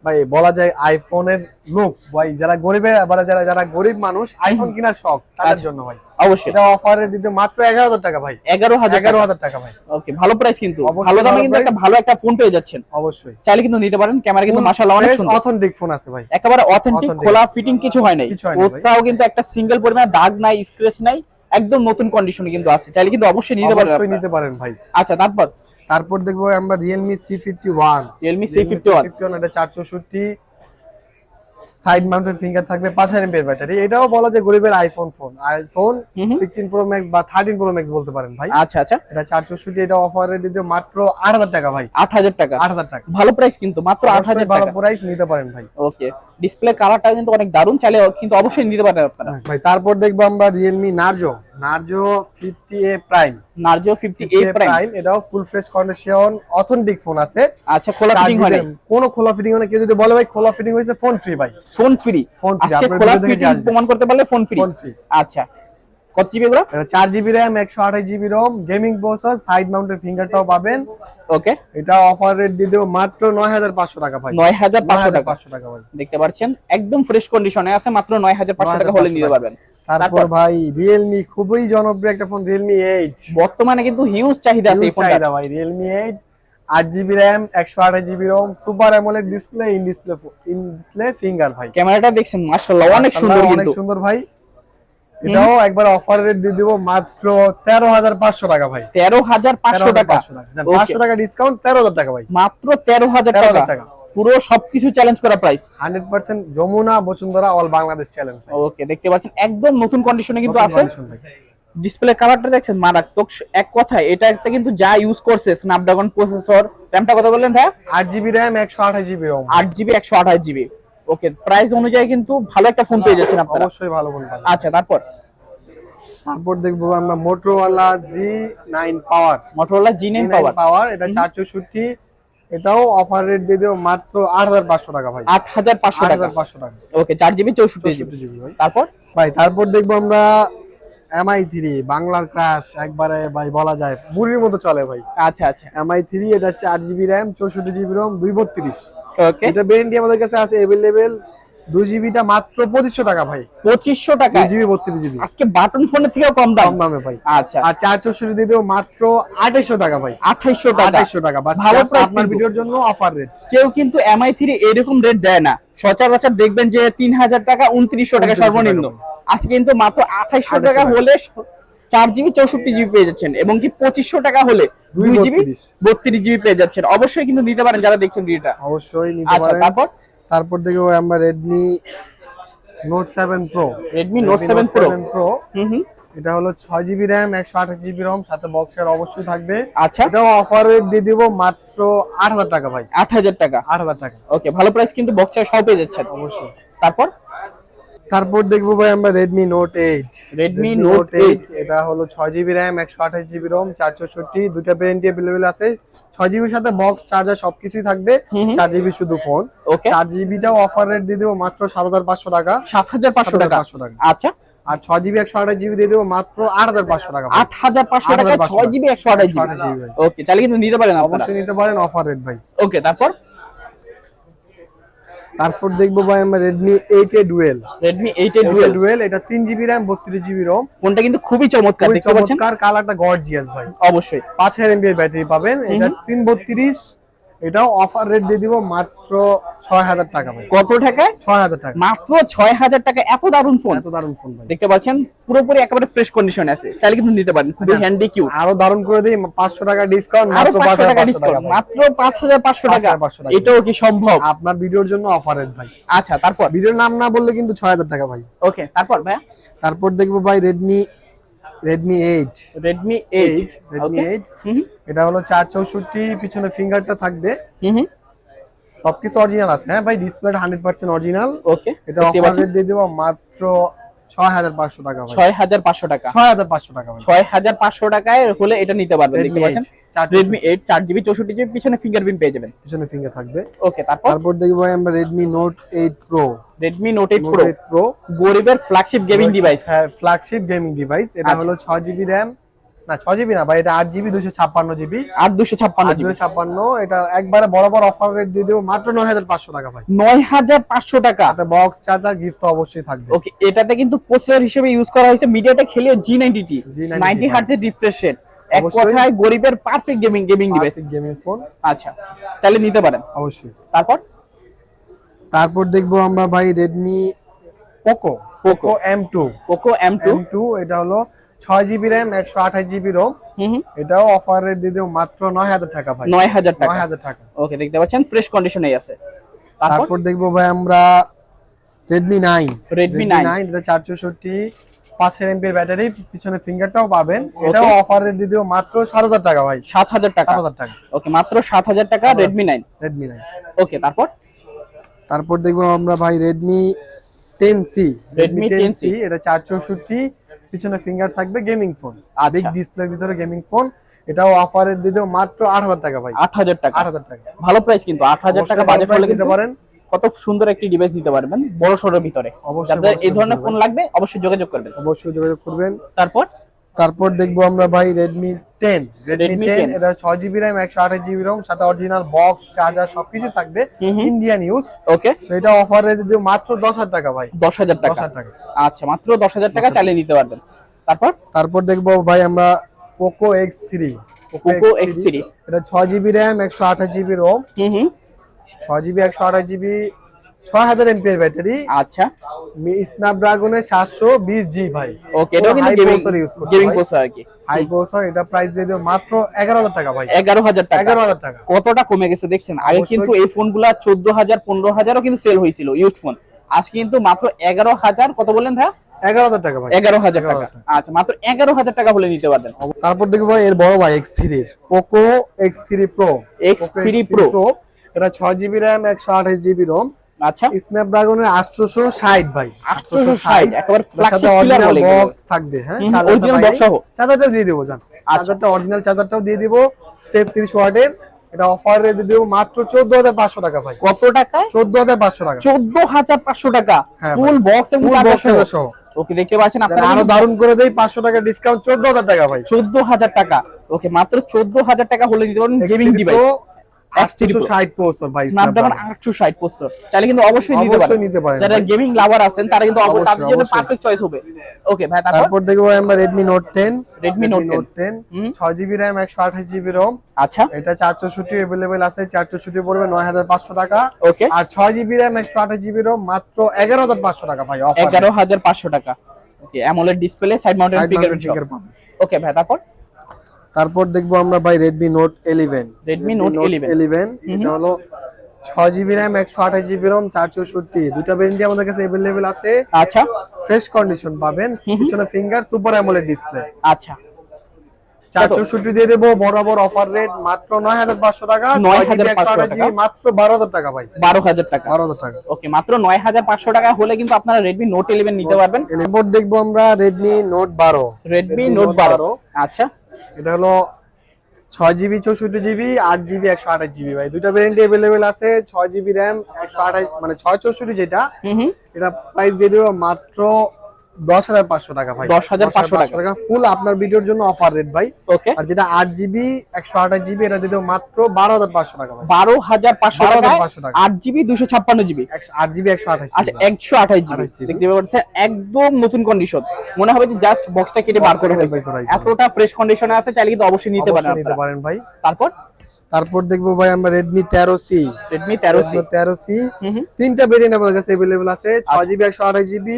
ভাই বলা যায় আইফোনের লোক। ভাই যারা গরিবের আবার যারা যারা গরিব মানুষ আইফোন কেনার শখ তাদের
আচ্ছা।
জন্য ভাই।
অবশ্যই।
এটা অফারে দিতে মাত্র এগারো হাজার টাকা ভাই।
এগারো হাজার
এগারো হাজার টাকা ভাই।
ওকে ভালো প্রাইস কিন্তু। ভালো দামে কিন্তু একটা ভালো একটা ফোন পেয়ে যাচ্ছেন।
অবশ্যই।
চাইলে কিন্তু নিতে পারেন। ক্যামেরা কিন্তু মাশাআল্লাহ অনেক সুন্দর।
অথেন্টিক ফোন আছে ভাই।
একেবারে অথেন্টিক খোলা ফিটিং কিছু হয় নাই। কোথাও কিন্তু একটা সিঙ্গেল পরিমাণ দাগ নাই স্ক্র্যাচ নাই একদম নতুন কন্ডিশনে কিন্তু আছে চাইলে কিন্তু অবশ্যই নিতে পারেন
নিতে পারেন ভাই।
আচ্ছা তারপর?
তারপর দেখব আমরা Realme C fifty one
Realme C fifty one
এটা চার চৌষট্টি সাইড মাউন্টেড ফিঙ্গার থাকবে পাঁচ হাজার এমপির ব্যাটারি এটাও বলা যায় গরিবের iPhone phone iPhone. Sixteen Pro Max বা থার্টিন প্রো ম্যাক্স বলতে পারেন ভাই।
আচ্ছা আচ্ছা।
এটা চার চৌষট্টি এটা অফারে দিতে মাত্র আট হাজার টাকা ভাই।
আট হাজার টাকা।
আট হাজার টাকা।
ভালো প্রাইস কিন্তু মাত্র আট হাজার
ভালো প্রাইস নিতে পারেন ভাই।
ওকে ডিসপ্লে কালারটা কিন্তু অনেক দারুণ চাইলে কিন্তু অবশ্যই নিতে পারেন আপনারা।
ভাই তারপর দেখব আমরা Realme Narzo Narzo fifty A prime
Narzo fifty eight prime
prime এটাও full fresh condition authentic phone আছে।
আচ্ছা খোলা ফিটিং হয়
কোনো খোলা ফিটিং হয় না কেউ যদি বলে ভাই খোলা ফিটিং হয়েছে ফোন ফ্রি ভাই।
ফোন ফ্রি আজকে খোলা
আসবে।
প্রমাণ করতে পারলে ফোন ফ্রি
ফোন ফ্রি
আচ্ছা। কত জিবি এগুলো?
চার জিবি র্যাম একশো আঠাশ GB ROM gaming processor side mounted ফিঙ্গারটাও পাবেন।
ওকে
এটা অফার রেট দিয়ে দেবো মাত্র নয় হাজার পাঁচশো টাকা ভাই।
নয় হাজার পাঁচশো টাকা।
পাঁচশো টাকা ভাই।
দেখতে পাচ্ছেন? একদম ফ্রেশ কন্ডিশনে আছে মাত্র নয় হাজার পাঁচশো টাকা হলে
9,500
নিতে পারবেন।
তারপর ভাই রিয়েলমি খুবই জনপ্রিয় একটা ফোন রিয়েলমি এইট
বর্তমানে কিন্তু হিউজ চাহিদা আছে এই ফোনটা
ভাই রিয়েলমি এইট আট জিবি র্যাম একশো আঠাশ GB ROM super AMOLED display in display in display finger ভাই।
ক্যামেরাটা দেখছেন মাশাআল্লাহ অনেক সুন্দর
অনেক সুন্দর ভাই। এটাও একবার অফার রেট দিয়ে দিব মাত্র তেরো হাজার পাঁচশো টাকা ভাই।
তেরো হাজার পাঁচশো টাকা।
পাঁচশো টাকা ডিসকাউন্ট তেরো হাজার টাকা ভাই।
মাত্র তেরো হাজার
13,000
টাকা। পুরো সবকিছু চ্যালেঞ্জ করা price
hundred percent Jamuna Bashundhara all Bangladesh challenge
okay দেখতে পাচ্ছেন একদম নতুন কন্ডিশনে কিন্তু আছে। ডিসপ্লে কাভারটা দেখছেন? মারাত্মক এক কথায় এটা একটা কিন্তু যা ইউজ করছে স্ন্যাপড্রাগন প্রসেসর র্যামটা কথা বললেন ভাই
আট জিবি র্যাম একশো আঠাশ জিবি রোম
আট জিবি একশো আঠাশ জিবি ওকে প্রাইস অনুযায়ী কিন্তু ভালো একটা ফোন পেয়ে যাচ্ছেন আপনারা।
অবশ্যই ভালো ফোন পাবেন।
আচ্ছা তারপর?
তারপর দেখব আমরা Motorola G nine power
Motorola G nine power
power এটা চার চৌষট্টি। এটাও অফার রেট দিয়ে দেবো মাত্র আট হাজার পাঁচশো টাকা ভাই।
আট হাজার পাঁচশো
আট
টাকা
পাঁচশো টাকা।
ওকে চার জিবি চৌষট্টি জিবি
64 জিবি ভাই।
তারপর?
ভাই তারপর দেখব আমরা এমআই থ্রি বাংলার ক্রাশ একবারে ভাই বলা যায় বুড়ির মতো চলে ভাই।
আচ্ছা আচ্ছা।
এমআই থ্রি এটা চার জিবি র্যাম চৌষট্টি জিবি রোম দুই বত্রিশ।
ওকে
এটা ভেরিয়েন্টই আমাদের কাছে আছে অ্যাভেলেবেল দুই জিবিটা মাত্র পঁচিশশো টাকা ভাই।
পঁচিশশো টাকা?
জিবি বত্রিশ জিবি।
আজকে বাটন ফোনের থেকেও কম দাম?
কম দামে ভাই।
আচ্ছা।
আর চার চৌষট্টি দিয়ে দেবো মাত্র আঠাইশো টাকা ভাই।
আঠাইশো টাকা।
আঠাইশো টাকা। বাস
ভালো
আপনার ভিডিওর জন্য অফার রেট
কেউ কিন্তু এমআই থ্রি এরকম রেট দেয় না। সচরাচর দেখবেন যে তিন হাজার টাকা উনত্রিশশো টাকা সর্বনিম্ন। আজকে কিন্তু মাত্র আঠাইশো
2800
টাকা। হলে চার জিবি চৌষট্টি জিবি পেয়ে যাচ্ছেন। এবং কি পঁচিশশো টাকা হলে দুই জিবি বত্রিশ। জিবি পেয়ে যাচ্ছেন। অবশ্যই কিন্তু নিতে পারেন যারা দেখছেন ভিডিওটা।
অবশ্যই নিতে
আচ্ছা তারপর?
তারপর দেখব আমরা Redmi Note seven Pro
Redmi Note seven Pro
Pro
হুম হুম।
এটা হলো ছয় জিবি র্যাম একশো আঠাশ জিবি রম সাথে বক্সের অবশ্যই থাকবে।
আচ্ছা।
এটাও অফার রেট দিয়ে দিব মাত্র আট হাজার টাকা ভাই।
আট হাজার টাকা।
আট হাজার টাকা।
ওকে ভালো প্রাইস কিন্তু বক্সে সব পেয়ে যাচ্ছেন।
অবশ্যই।
তারপর?
তারপর দেখব ভাই আমরা Redmi Note eight
Redmi Note 8
এটা হলো ছয় জিবি র্যাম একশো আঠাশ জিবি রম চার চৌষট্টি দুটা ভ্যারিয়েন্ট অ্যাভেলেবেল আছে। ছয় জিবির সাথে বক্স চার্জার সবকিছুই থাকবে। চার জিবি শুধু ফোন চার জিবিটাও অফার রেট দিয়ে দেবো মাত্র সাত হাজার পাঁচশো টাকা।
সাত হাজার পাঁচশো টাকা?
পাঁচশো টাকা।
আচ্ছা।
আর ছয় জিবি একশো আঠাশ জিবি দিয়ে দেবো মাত্র আট হাজার পাঁচশো টাকা।
আট হাজার পাঁচশো টাকা ছয় জিবি একশো আঠাশ জিবি। ওকে তাহলে কিন্তু নিতে পারেন
অবশ্যই নিতে পারেন অফার রেট ভাই।
ওকে তারপর?
তারপর দেখব ভাই আমার Redmi eight A dual
Redmi eight A dual
dual এটা তিন জিবি র্যাম বত্রিশ জিবি রোম
ফোনটা কিন্তু খুবই চমৎকার
চমৎকার কালারটা গর্জিয়াস ভাই।
অবশ্যই।
পাঁচ হাজার এমবি ব্যাটারি পাবেন এটা তিন বত্রিশ এটাও অফার রেট দিয়ে দিব মাত্র ছয় হাজার টাকা ভাই।
কত টাকায়
ছয় হাজার টাকা।
মাত্র ছয় হাজার টাকা। এত দারুণ ফোন
এত দারুণ ফোন ভাই।
দেখতে পাচ্ছেন পুরোপুরি একেবারে ফ্রেশ কন্ডিশন আছে। চাইলে কিন্তু নিতে পারেন খুবই হ্যান্ডি কিউ
আরও দারুণ করে দিই পাঁচশো টাকা ডিসকাউন্ট মাত্র পাঁচ
পাঁচশো টাকা ডিসকাউন্ট মাত্র পাঁচ হাজার পাঁচশো টাকা।
5,500 টাকা।
এটাও কি সম্ভব?
আপনার ভিডিওর জন্য অফার রেট ভাই।
আচ্ছা তারপর?
ভিডিওর নাম না বললে কিন্তু ছয় হাজার টাকা ভাই।
ওকে তারপর ভাইয়া?
তারপর দেখব ভাই Redmi Redmi eight
Redmi eight
Redmi eight এটা হলো চার চৌষট্টি পিছনে ফিঙ্গারটা থাকবে। সবকিছু অরিজিনাল আছে হ্যাঁ? ভাই display hundred percent original
okay
এটা অফার রেট দিয়ে দেবো মাত্র ছয় হাজার পাঁচশো টাকা
ছয় হাজার পাঁচশো টাকা।
টাকা
টাকায় হলে এটা নিতে পারবেন দেখতে পাচ্ছেন?
8, চার
রেডমি এইট চার জিবি চৌষট্টি জিবি পিছনে ফিঙ্গারপ্রিন্ট পেয়ে যাবেন।
পিছনে ফিঙ্গার থাকবে।
ওকে তারপর?
তারপর দেখব ভাই আমরা Redmi Note eight Pro
Redmi Note eight
Note
Pro
eight Pro
গরিবের ফ্ল্যাগশিপ গেমিং ডিভাইস
হ্যাঁ ফ্ল্যাগশিপ গেমিং ডিভাইস এটা
আচ্ছা।
হলো ছয় জিবি র্যাম না ছয় জিবি না ভাই এটা আট জিবি দুশো ছাপ্পান্ন জিবি
আর দুশো ছাপ্পান্ন
দুশো ছাপ্পান্ন এটা একবারে বরাবর অফার রেট দিয়ে দেবো মাত্র নয় হাজার পাঁচশো টাকা ভাই।
নয় হাজার পাঁচশো টাকা।
বক্স চার্জার গিফট তো অবশ্যই থাকবে।
ওকে এটাতে কিন্তু প্রসেসর হিসেবে ইউজ করা হয়েছে মিডিয়াটা খেলে G ninety T
G90T
ninety হার্টজের refresh rate এক। কথায় গরিবের perfect gaming gaming device
gaming phone
আচ্ছা তাহলে নিতে পারেন।
অবশ্যই।
তারপর?
তারপর দেখব আমরা ভাই Redmi Poco Poco M two
Poco M two
এটা হলো ছয় জিবি র্যাম একশো আঠাশ জিবি রোম এটাও অফার রেট দিয়ে মাত্র নয় হাজার টাকা ভাই।
নয় হাজার টাকা।
নয় হাজার টাকা।
ওকে দেখতে পাচ্ছেন ফ্রেশ কন্ডিশনেই আছে। তারপর?
দেখব ভাই আমরা রেডমি নাইন
9
নাইন এটা চার চৌষট্টি পাঁচের এমপির ব্যাটারি পিছনে ফিঙ্গারটাও পাবেন। এটাও অফার রেট দিয়ে মাত্র সাত হাজার টাকা ভাই।
সাত হাজার টাকা।
সাত হাজার টাকা।
ওকে মাত্র সাত হাজার টাকা Redmi nine
Redmi nine
okay তারপর?
তারপর দেখব আমরা ভাই Redmi ten C
Redmi 10C
এটা চার চৌষট্টি পিছনে ফিঙ্গার থাকবে গেমিং ফোন
আধিক
বিগ ডিসপ্লের ভিতরে গেমিং ফোন এটাও অফারের দিতেও মাত্র আট হাজার টাকা ভাই।
আট হাজার টাকা।
আট হাজার টাকা।
ভালো প্রাইস কিন্তু আট হাজার টাকা বাজেট হলে কিনতে
নিতে পারেন।
কত সুন্দর একটি ডিভাইস নিতে পারবেন বড় সড়োর ভিতরে।
অবশ্যই
যাদের এই ধরনের ফোন লাগবে অবশ্যই যোগাযোগ করবেন।
অবশ্যই যোগাযোগ করবেন।
তারপর?
তারপর দেখব আমরা ভাই রেডমি টেন রেডমি টেন এটা ছয় জিবি র্যাম একশো আঠাশ জিবি রোম সাথে অরিজিনাল বক্স চার্জার সবকিছু থাকবে। ইন্ডিয়ান ইউজ
ওকে
এটা অফার রেট দিয়ে মাত্র দশ হাজার টাকা ভাই।
দশ হাজার টাকা।
টাকা।
আচ্ছা মাত্র দশ হাজার টাকা চালিয়ে নিতে পারবেন। তারপর?
তারপর দেখব ভাই আমরা Poco X three
Poco X3
এটা ছয় জিবি র্যাম একশো আঠাশ জিবি রোম ছয় জিবি একশো আঠাশ জিবি ছয় হাজার এমপিএর ব্যাটারি।
আচ্ছা।
স্ন্যাপড্রাগনের সাতশো বিশ জি ভাই।
ওকে এটাও কিন্তু গেমিং
processor করছে
গেমিং প্রসেসর আর কি।
হাই প্রসেসর এটা প্রাইস দিয়ে মাত্র এগারো হাজার টাকা ভাই।
এগারো হাজার টাকা।
এগারো হাজার টাকা।
কতটা কমে গেছে দেখছেন? আগে কিন্তু এই ফোনগুলা চোদ্দ হাজার পনেরো হাজারও কিন্তু সেল হয়েছিল ইউজড ফোন আজকে কিন্তু মাত্র এগারো হাজার কত বললেন ভাইয়া?
এগারো হাজার টাকা ভাই।
এগারো হাজার টাকা। আচ্ছা মাত্র এগারো হাজার টাকা হলে নিতে পারবেন
তারপর ভাই এর বড় ভাই এক্স থ্রির Poco X three Pro
X3 Pro।
এটা ছয় জিবি জিবি রোম
আচ্ছা।
স্ন্যাপড্রাগনের আটশোশো ষাট ভাই।
860 একেবারে flagship killer বলে
বক্স থাকবে হ্যাঁ? বাইরে।
box সহ।
চার্জারটা দিয়ে দেবো জান?
আচ্ছা।
চার্জারটা অরিজিনাল চার্জারটাও দিয়ে দিব। তেত্রিশ ওয়াটের। এটা অফার রেট দেবো মাত্র চোদ্দ হাজার পাঁচশো টাকা ভাই।
কত
টাকা।
চোদ্দ হাজার পাঁচশো টাকা। ফুল বক্স এবং চার্জার সহ। ওকে দেখতে পাচ্ছেন আপনারা
আরও দারুণ করে দেই পাঁচশো টাকা ডিসকাউন্ট চোদ্দ হাজার টাকা ভাই।
চোদ্দ হাজার টাকা। ওকে মাত্র চোদ্দ হাজার টাকা হলে দিতে পারবেন গেমিং ডিভাইস চাইলে কিন্তু অবশ্যই নিতে পারেন। যারা গেমিং লাভার আছেন তারা কিন্তু তাদের জন্য পারফেক্ট চয়েস হবে। ওকে ভাই তারপর?
দেখব আমরা
Redmi Note 10
টেন
হুম।
ছয় জিবি র্যাম একশো আঠাশ জিবি রোম
আচ্ছা।
এটা চারশোষট্টি অ্যাভেলেবেল আছে চারশোষট্টি পড়বে নয় হাজার পাঁচশো টাকা।
ওকে
আর ছয় জিবি র্যাম একশো আঠাশ জিবি রোম মাত্র এগারো হাজার পাঁচশো টাকা ভাই অফার
এগারো হাজার পাঁচশো টাকা। Okay AMOLED display side. Okay ভাই তারপর?
তারপর দেখব আমরা ভাই Redmi Note eleven
Redmi Note 11
eleven এটা হলো ছয় জিবি র্যাম একশো আঠাশ জিবি রোম চারশোষট্টি দুটা ভেরিয়েন্টই আমাদের কাছে অ্যাভেলেবেল আছে।
আচ্ছা।
ফ্রেশ কন্ডিশন পাবেন। পিছনে ফিঙ্গার সুপার অ্যামোলেড ডিসপ্লে
আচ্ছা।
চারশোষট্টি দিয়ে দেবো বরাবর অফার রেট মাত্র নয় হাজার পাঁচশো টাকা।
9,500
ছয় জিবি মাত্র বারো হাজার টাকা ভাই।
বারো হাজার টাকা।
বারো হাজার টাকা।
ওকে মাত্র নয় হাজার পাঁচশো টাকা হলে কিন্তু আপনারা রেডমি নোট ইলেভেন নিতে পারবেন।
এরপর দেখব আমরা রেডমি নোট বারো।
রেডমি নোট বারো। আচ্ছা।
এটা হলো ছয় জিবি চৌষট্টি জিবি আট জিবি একশো আঠাশ জিবি ভাই। দুইটা ভ্যারিয়েন্ট অ্যাভেলেবেল আছে ছয় জিবি র্যাম একশো আঠাশ মানে ছয় চৌষট্টি যেটা এটা প্রাইস দিয়ে দেবো মাত্র দশ হাজার পাঁচশো টাকা ভাই।
10,500 টাকা।
ফুল আপনার ভিডিওর জন্য অফার রেট ভাই।
ওকে
আর যেটা আট জিবি একশো আঠাশ জিবি এটা মাত্র বারো হাজার পাঁচশো টাকা
বারো হাজার পাঁচশো
12,500
টাকা। আট জিবি দুশো ছাপ্পান্ন জিবি
আট জিবি একশো আঠাশ
আচ্ছা একশো আঠাশ জিবি
28
দেখতে পাচ্ছেন একদম নতুন কন্ডিশন মনে হবে যে জাস্ট বক্সটা কেটে বার করে। এতটা ফ্রেশ কন্ডিশনে আছে চাইলে কিন্তু অবশ্যই নিতে পারেন
নিতে পারেন ভাই।
তারপর?
তারপর দেখব ভাই আমরা রেডমি তেরো সি
রেডমি তেরো সি
তেরো সি তিনটা ভেরিয়েন্ট আমাদের কাছে অ্যাভেলেবেল আছে। ছয় জিবি একশো আঠাশ জিবি।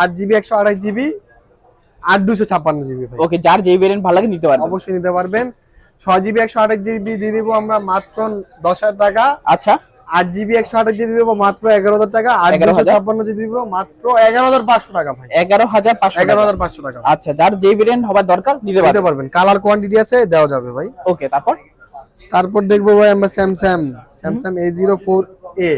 আট জিবি একশো আঠাশ জিবি আট দুশো ছাপ্পান্ন জিবি ভাই।
ওকে যার যেই ভেরিয়েন্ট ভালো লাগে নিতে পারবেন।
অবশ্যই নিতে পারবেন। ছয় জিবি একশো আঠাশ জিবি দিয়ে দিব আমরা মাত্র দশ হাজার টাকা।
আচ্ছা।
আট জিবি একশো আঠাশ জিবি দিব মাত্র এগারো হাজার টাকা। আট
11,000
দুশো ছাপ্পান্ন জিবি দিব মাত্র এগারো হাজার পাঁচশো টাকা ভাই।
এগারো হাজার পাঁচশো
এগারো হাজার পাঁচশো টাকা।
আচ্ছা যার যেই ভেরিয়েন্ট হবার দরকার নিতে পারবেন।
কালার কোয়ান্টিটি আছে দেওয়া যাবে ভাই।
ওকে তারপর?
তারপর দেখব ভাই আমরা Samsung Samsung A zero four A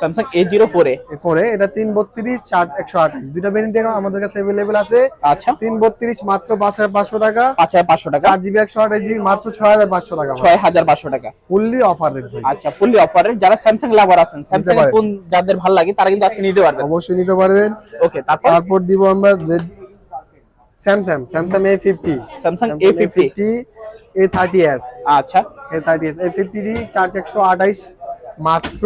Samsung A zero four A
ফোরে এটা তিন বত্রিশ চার একশো আঠাশ। দুইটা ভেরিয়েন্ট আমাদের কাছে অ্যাভেলেবেল আছে।
আচ্ছা।
তিন বত্রিশ মাত্র পাঁচ হাজার পাঁচশো টাকা।
পাঁচ হাজার পাঁচশো টাকা।
চার জিবি একশো আঠাশ জিবি মাত্র ছয় হাজার পাঁচশো টাকা
ছয় হাজার পাঁচশো টাকা।
ফুললি অফার রেট
আচ্ছা ফুললি অফারে যারা স্যামসাং লাভার আছেন স্যামসাং ফোন যাদের ভালো লাগে তারা কিন্তু আজকে নিতে পারবেন।
অবশ্যই নিতে পারবেন।
ওকে তারপর?
তারপর দিব আমরা Samsung Samsung A fifty
Samsung A fifty
A thirty S
আচ্ছা।
A thirty S A fifty charge একশো আঠাইশ মাত্র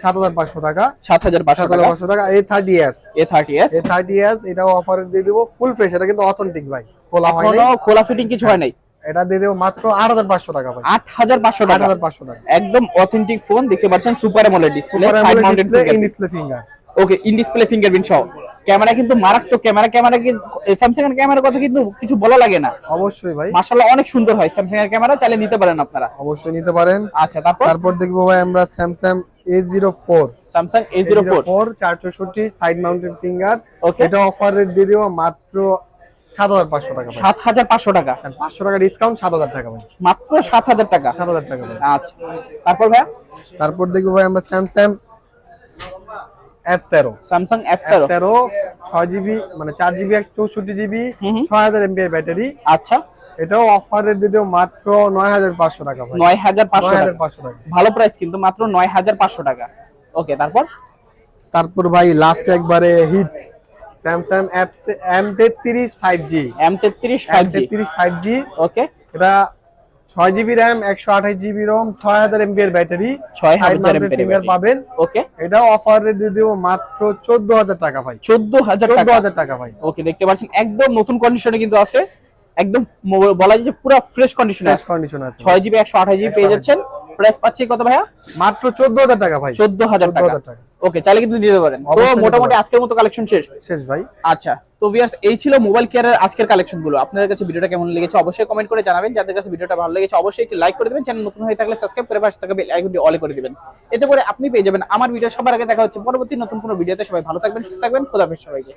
সাত হাজার পাঁচশো টাকা।
সাত হাজার পাঁচশো
সাত
টাকা
পাঁচশো টাকা। A thirty S
A thirty S
A thirty S এটাও অফার দিয়ে দেবো। ফুল ফ্রেশ এটা কিন্তু অথেন্টিক ভাই। খোলা হয়
খোলা ফিটিং কিছু হয় নাই?
এটা দিয়ে দেবো মাত্র আট হাজার পাঁচশো টাকা ভাই।
আট হাজার পাঁচশো
আট
টাকা
হাজার পাঁচশো টাকা।
একদম অথেন্টিক ফোন দেখতে পাচ্ছেন super AMOLED display side mounted finger okay in display fingerprint সহ। ক্যামেরা কিন্তু মারাত্মক ক্যামেরা ক্যামেরা স্যামসাং এর ক্যামেরার কথা কিন্তু কিছু বলা লাগে না।
অবশ্যই ভাই।
মাশাআল্লাহ অনেক সুন্দর হয় স্যামসাং এর ক্যামেরা চালিয়ে নিতে পারেন আপনারা।
অবশ্যই নিতে পারেন।
আচ্ছা তারপর?
তারপর দেখব ভাই আমরা Samsung A zero four
Samsung A zero four
four চার চৌষট্টি সাইড মাউন্টেড ফিঙ্গার. এটা অফার রেট দিয়ে দেবো মাত্র সাত হাজার পাঁচশো টাকা।
সাত হাজার পাঁচশো টাকা।
পাঁচশো টাকা ডিসকাউন্ট সাত হাজার টাকা ভাই।
মাত্র সাত হাজার টাকা।
সাত হাজার টাকা
আচ্ছা তারপর ভাই
তারপর দেখব ভাই আমরা স্যামসাং এফ তেরো
স্যামসাং এফ তেরো
তেরো ছয় জিবি মানে চার জিবি চৌষট্টি জিবি। ছয় হাজার এমবি ব্যাটারি।
আচ্ছা।
এটাও অফার রেট দিয়ে মাত্র নয় হাজার পাঁচশো টাকা
নয় হাজার পাঁচশো টাকা।
হাজার পাঁচশো টাকা।
ভালো প্রাইস কিন্তু মাত্র নয় হাজার পাঁচশো টাকা। ওকে তারপর?
তারপর ভাই লাস্ট একবারে হিট স্যামসাং এম তেত্রিশ ফাইভ জি
এম তেত্রিশ five G
five G
okay
এটা ছয় জিবি র্যাম একশো আঠাশ জিবি রোম ছয় হাজার এমবি এর ব্যাটারি
6000 mAh
ফিঙ্গার। পাবেন।
ওকে
এটাও অফার দিয়ে দেবো মাত্র চোদ্দ হাজার টাকা ভাই।
চোদ্দ হাজার
চোদ্দ
টাকা।
হাজার টাকা ভাই।
ওকে দেখতে পাচ্ছেন একদম নতুন কন্ডিশনে কিন্তু আছে। একদম বলা যায় যে পুরো ফ্রেশ কন্ডিশনে
ফ্রেশ
আছে।
কন্ডিশন আছে।
ছয় জিবি একশো আঠাশ জিবি পেয়ে যাচ্ছেন। প্রাইস পাচ্ছি কত ভাইয়া?
মাত্র চোদ্দ হাজার টাকা ভাই।
চোদ্দ হাজার টাকা।
14,000 টাকা।
ওকে চাইলে কিন্তু দিতে পারেন। তো মোটামুটি আজকের মতো কালেকশন শেষ।
শেষ ভাই।
আচ্ছা তো ভিউয়ার্স এই ছিল মোবাইল কেয়ারের আজকের কালেকশনগুলো। আপনাদের কাছে ভিডিওটা কেমন লেগেছে অবশ্যই কমেন্ট করে জানাবেন। যাদের কাছে ভিডিওটা ভালো লেগেছে অবশ্যই একটি লাইক করে দিবেন। চ্যানেল নতুন হয়ে থাকলে সাবস্ক্রাইব করে পাশে থাকা বেল আইকনটি অল করে দিবেন। এতে করে আপনি পেয়ে যাবেন আমার ভিডিও সবার আগে দেখা হচ্ছে পরবর্তী নতুন কোনো ভিডিওতে সবাই ভালো থাকবেন সুস্থ থাকবেন। খোদা হাফেজ সবাইকে।